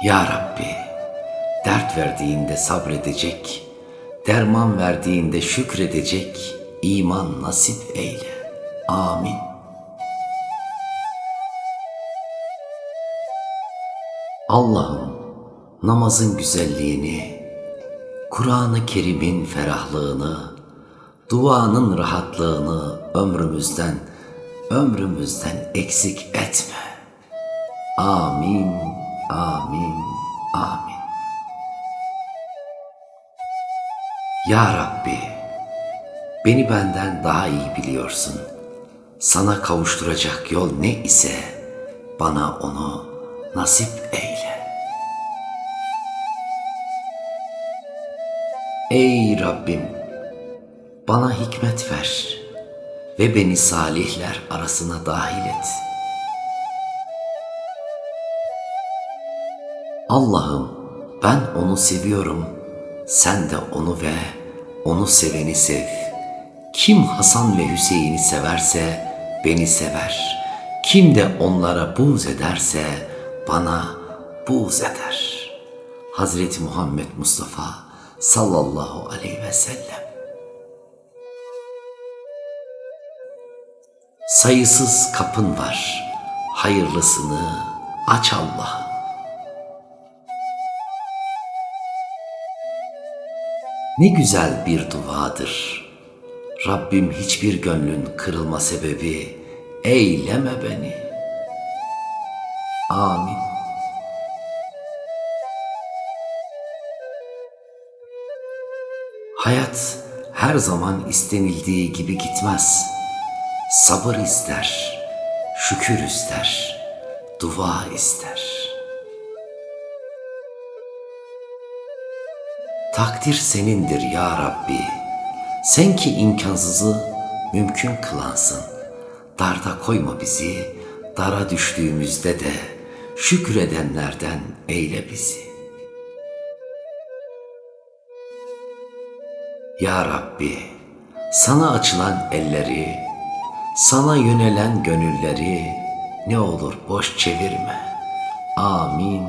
Ya Rabbi, dert verdiğinde sabredecek, derman verdiğinde şükredecek iman nasip eyle. Amin. Allah'ım namazın güzelliğini, Kur'an-ı Kerim'in ferahlığını, duanın rahatlığını ömrümüzden, ömrümüzden eksik etme. Amin, amin, amin. Ya Rabbi, beni benden daha iyi biliyorsun. Sana kavuşturacak yol ne ise bana onu nasip eyle. Ey Rabbim, bana hikmet ver ve beni salihler arasına dahil et. Allah'ım ben onu seviyorum, sen de onu ve onu seveni sev. Kim Hasan ve Hüseyin'i severse beni sever. Kim de onlara buğz ederse bana buğz eder. Hazreti Muhammed Mustafa sallallahu aleyhi ve sellem. Sayısız kapın var. Hayırlısını aç Allah'ım. Ne güzel bir duadır. Rabbim hiçbir gönlün kırılma sebebi eyleme beni. Amin. Hayat her zaman istenildiği gibi gitmez. Sabır ister, şükür ister, dua ister. Takdir senindir ya Rabbi. Sen ki imkansızı mümkün kılansın. Darda koyma bizi, dara düştüğümüzde de şükredenlerden eyle bizi. Ya Rabbi, sana açılan elleri, sana yönelen gönülleri ne olur boş çevirme. Amin.